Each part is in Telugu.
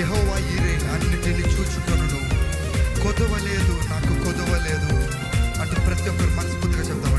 యహోవా అన్నిటిని చూచుకొను కొదవలేదు నాకు కొదవలేదు. అంటే ప్రతి ఒక్కరు మనస్ఫూర్తిగా చెప్తాం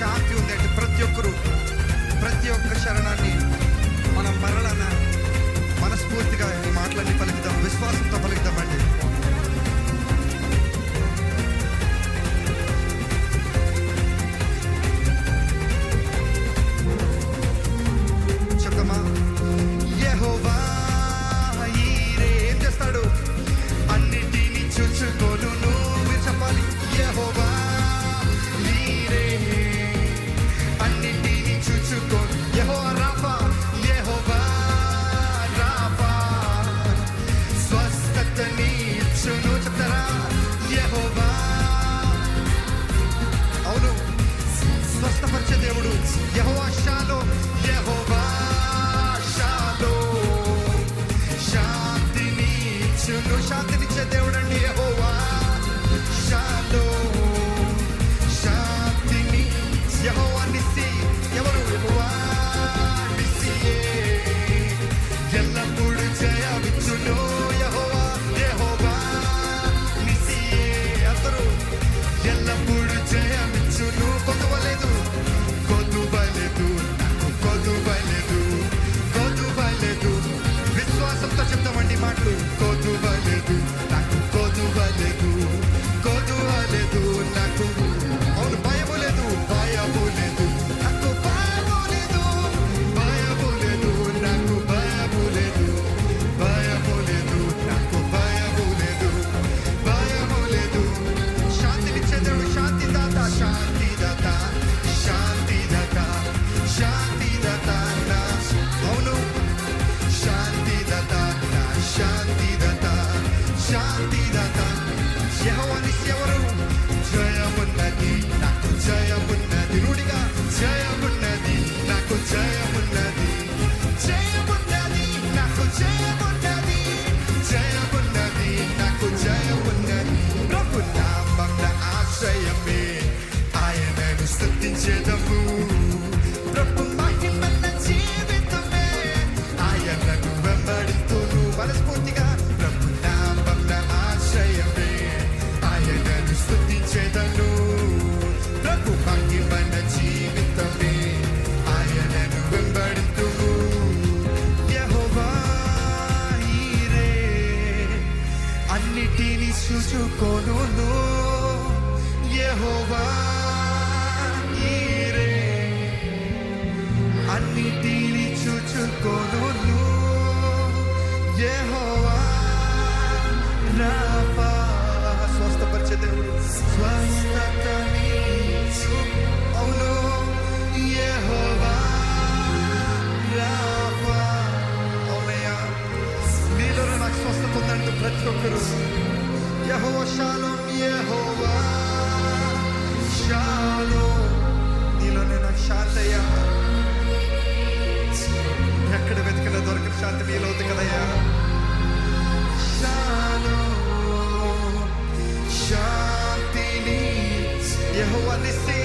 శాంతి ఉందండి ప్రతి ఒక్కరు ప్రతి ఒక్క శరణాన్ని మనం మరలన మనస్ఫూర్తిగా ఈ మాటలన్నీ పలుకుతాం విశ్వాసంతో పలుకుతామండి స్వస్థపరిచే దేవుడు యహోవా షాలో యహోవా షాలో. శాంతిని ఇచ్చును శాంతినిచ్చే దేవుడు జీవించదము బ్రహ్మమైన జీవితమే ఆయనను వెంబడితూను మనస్ఫూర్తిగా ప్రభు నామం ఆశ్రయమే ఆయనను స్థుతించేదను ప్రభు మహిమన జీవితమే ఆయనను వెంబడితూను యహోవాయిరే అన్నిటిని చూసుకో തിരിച്ചു ചുക്കൊടുന്നു സ്വസ്ഥപരിച്ച దేవుడు స్వస్థతని అవును యెహోవా రాఫా అవునయ్యా నీలో నాకు స్వస్థత ఉందంటూ ప్రతి ఒక్కరు యహోవా శాలం యహోవా శాంతి నీలవుతుంది కదయ్యా. శాంతిని యహోవా నిస్సే